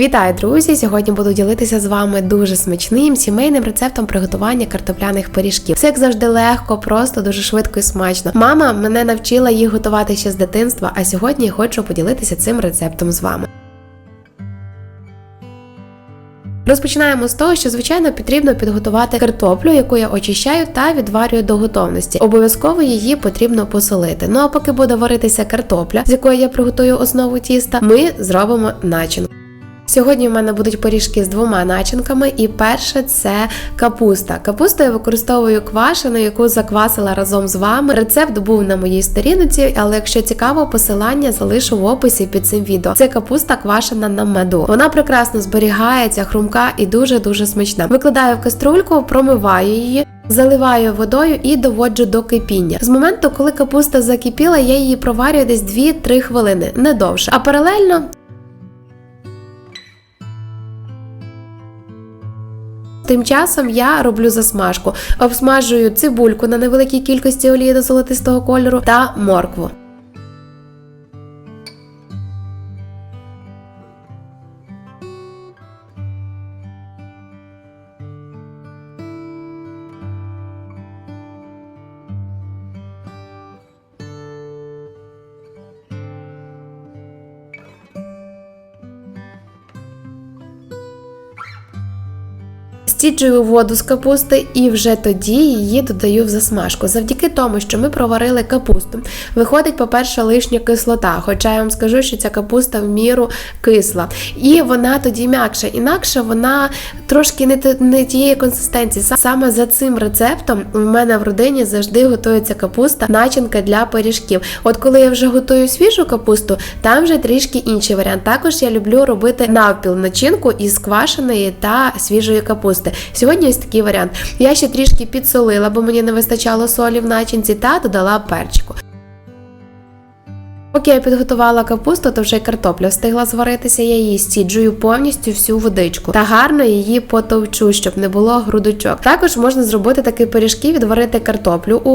Вітаю, друзі! Сьогодні буду ділитися з вами дуже смачним сімейним рецептом приготування картопляних пиріжків. Це як завжди легко, просто дуже швидко і смачно. Мама мене навчила їх готувати ще з дитинства, а сьогодні я хочу поділитися цим рецептом з вами. Розпочинаємо з того, що звичайно потрібно підготувати картоплю, яку я очищаю та відварюю до готовності. Обов'язково її потрібно посолити. Ну а поки буде варитися картопля, з якої я приготую основу тіста, ми зробимо начинку. Сьогодні в мене будуть пиріжки з двома начинками, і перше це капуста. Капусту я використовую квашену, яку заквасила разом з вами. Рецепт був на моїй сторінці, але якщо цікаво, посилання залишу в описі під цим відео. Це капуста квашена на меду. Вона прекрасно зберігається, хрумка і дуже дуже смачна. Викладаю в каструльку, промиваю її. Заливаю водою і доводжу до кипіння. З моменту, коли капуста закипіла, я її проварюю десь 2-3 хвилини, не довше. А паралельно Тим часом я роблю засмажку, обсмажую цибульку на невеликій кількості олії до золотистого кольору та моркву. Стіджую воду з капусти і вже тоді її додаю в засмажку. Завдяки тому, що ми проварили капусту, виходить, по-перше, лишня кислота. Хоча я вам скажу, що ця капуста в міру кисла. І вона тоді м'якша. Інакше вона трошки не, не тієї консистенції. Саме за цим рецептом в мене в родині завжди готується капуста, начинка для пиріжків. От коли я вже готую свіжу капусту, там вже трішки інший варіант. Також я люблю робити навпіл начинку із квашеної та свіжої капусти. Сьогодні ось такий варіант. Я ще трішки підсолила, бо мені не вистачало солі в начинці, та додала перчику. Поки я підготувала капусту, то вже й картопля встигла зваритися, я її стіджую повністю всю водичку та гарно її потовчу, щоб не було грудочок. Також можна зробити такі пиріжки, відварити картоплю у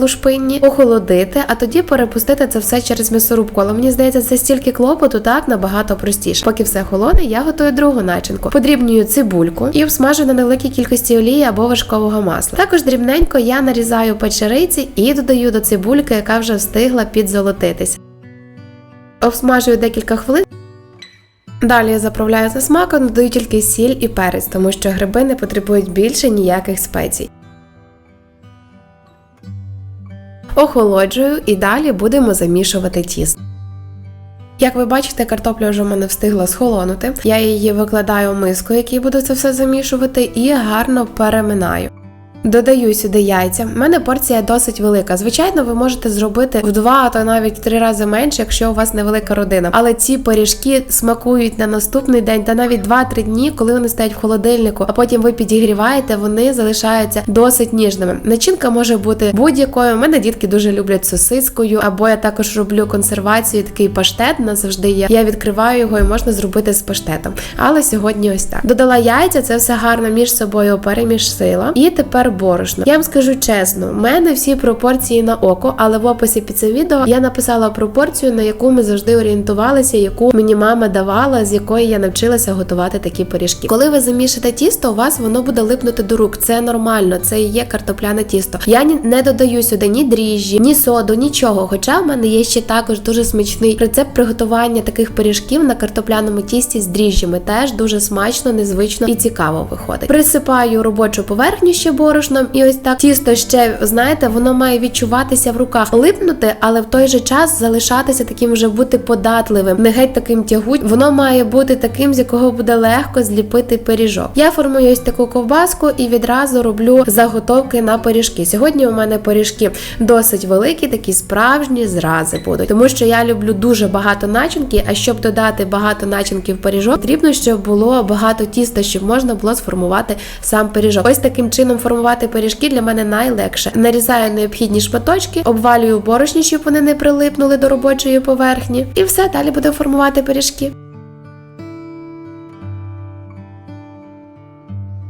лушпинні, охолодити, а тоді перепустити це все через м'ясорубку. Але мені здається, це стільки клопоту, так набагато простіше. Поки все холоне, я готую другу начинку. Подрібнюю цибульку і всмажу на невеликій кількості олії або вершкового масла. Також дрібненько я нарізаю печериці і додаю до цибульки, яка вже встигла підзолотитися. Обсмажую декілька хвилин. Далі я заправляю за смаком, додаю тільки сіль і перець, тому що гриби не потребують більше ніяких спецій. Охолоджую і далі будемо замішувати тісто. Як ви бачите, картопля вже в мене встигла схолонути. Я її викладаю в миску, якій буду це все замішувати, і гарно переминаю. Додаю сюди яйця. У мене порція досить велика. Звичайно, ви можете зробити в два, а то навіть три рази менше, якщо у вас невелика родина. Але ці пиріжки смакують на наступний день та навіть 2-3 дні, коли вони стоять в холодильнику, а потім ви підігріваєте, вони залишаються досить ніжними. Начинка може бути будь-якою. У мене дітки дуже люблять сосискою, або я також роблю консервацію, такий паштет назавжди є. Я відкриваю його і можна зробити з паштетом. Але сьогодні ось так. Додала яйця, це все гарно між собою перемішила. І тепер борошно. Я вам скажу чесно, в мене всі пропорції на око, але в описі під цим відео я написала пропорцію, на яку ми завжди орієнтувалися, яку мені мама давала, з якої я навчилася готувати такі пиріжки. Коли ви замішите тісто, у вас воно буде липнути до рук. Це нормально, це і є картопляне тісто. Я не додаю сюди ні дріжджі, ні соду, нічого. Хоча в мене є ще також дуже смачний рецепт приготування таких пиріжків на картопляному тісті з дріжджами. Теж дуже смачно, незвично і цікаво виходить. Присипаю робочу поверхню ще борошном, і ось так тісто ще знаєте, воно має відчуватися в руках, липнути, але в той же час залишатися таким вже бути податливим, не геть таким тягуть. Воно має бути таким, з якого буде легко зліпити пиріжок. Я формую ось таку ковбаску і відразу роблю заготовки на пиріжки. Сьогодні у мене пиріжки досить великі, такі справжні зрази будуть, тому що я люблю дуже багато начинки. А щоб додати багато начинки в пиріжок, потрібно, щоб було багато тіста, щоб можна було сформувати сам пиріжок. Ось таким чином формувати пиріжки для мене найлегше. Нарізаю необхідні шматочки, обвалюю борошні, щоб вони не прилипнули до робочої поверхні, і все далі буду формувати пиріжки.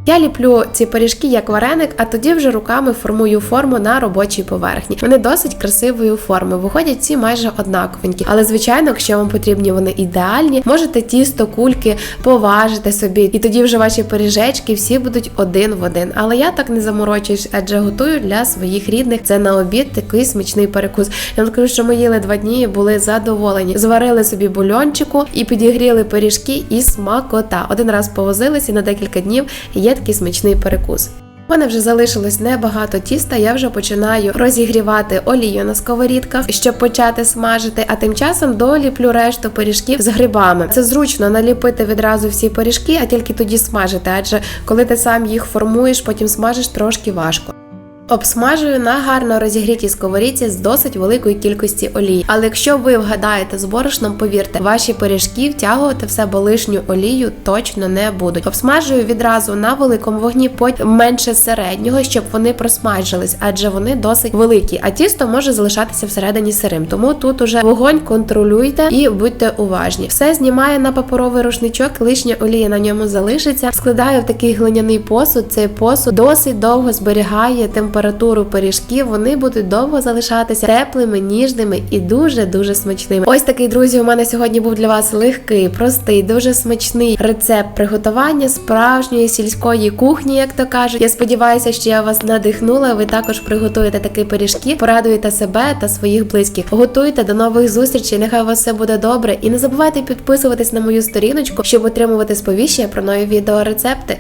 Я ліплю ці пиріжки як вареник, а тоді вже руками формую форму на робочій поверхні. Вони досить красивої форми, виходять ці майже однаковенькі. Але звичайно, якщо вам потрібні вони ідеальні, можете тісто, кульки поважити собі, і тоді вже ваші пиріжечки всі будуть один в один. Але я так не заморочуюсь, адже готую для своїх рідних. Це на обід такий смачний перекус. Я вам скажу, що ми їли два дні і були задоволені. Зварили собі бульончику і підігріли пиріжки і смакота. Один раз повозилися на декілька днів є такий смачний перекус. У мене вже залишилось небагато тіста. Я вже починаю розігрівати олію на сковорідках, щоб почати смажити. А тим часом доліплю решту пиріжків з грибами. Це зручно наліпити відразу всі пиріжки, а тільки тоді смажити. Адже коли ти сам їх формуєш, потім смажиш трошки важко. Обсмажую на гарно розігрітій сковорідці з досить великої кількості олії. Але якщо ви вгадаєте з борошном, повірте, ваші пиріжки втягувати в себе лишню олію точно не будуть. Обсмажую відразу на великому вогні, потім менше середнього, щоб вони просмажились, адже вони досить великі. А тісто може залишатися всередині сирим. Тому тут уже вогонь контролюйте і будьте уважні. Все знімаю на паперовий рушничок, лишня олія на ньому залишиться. Складаю в такий глиняний посуд. Цей посуд досить довго зберігає температуру пиріжків. Вони будуть довго залишатися теплими, ніжними і дуже дуже смачними. Ось такий друзі. У мене сьогодні був для вас легкий, простий, дуже смачний рецепт приготування справжньої сільської кухні, як то кажуть. Я сподіваюся, що я вас надихнула. Ви також приготуєте такі пиріжки, порадуєте себе та своїх близьких. Готуйте до нових зустрічей. Нехай у вас все буде добре. І не забувайте підписуватись на мою сторіночку, щоб отримувати сповіщення про нові відеорецепти.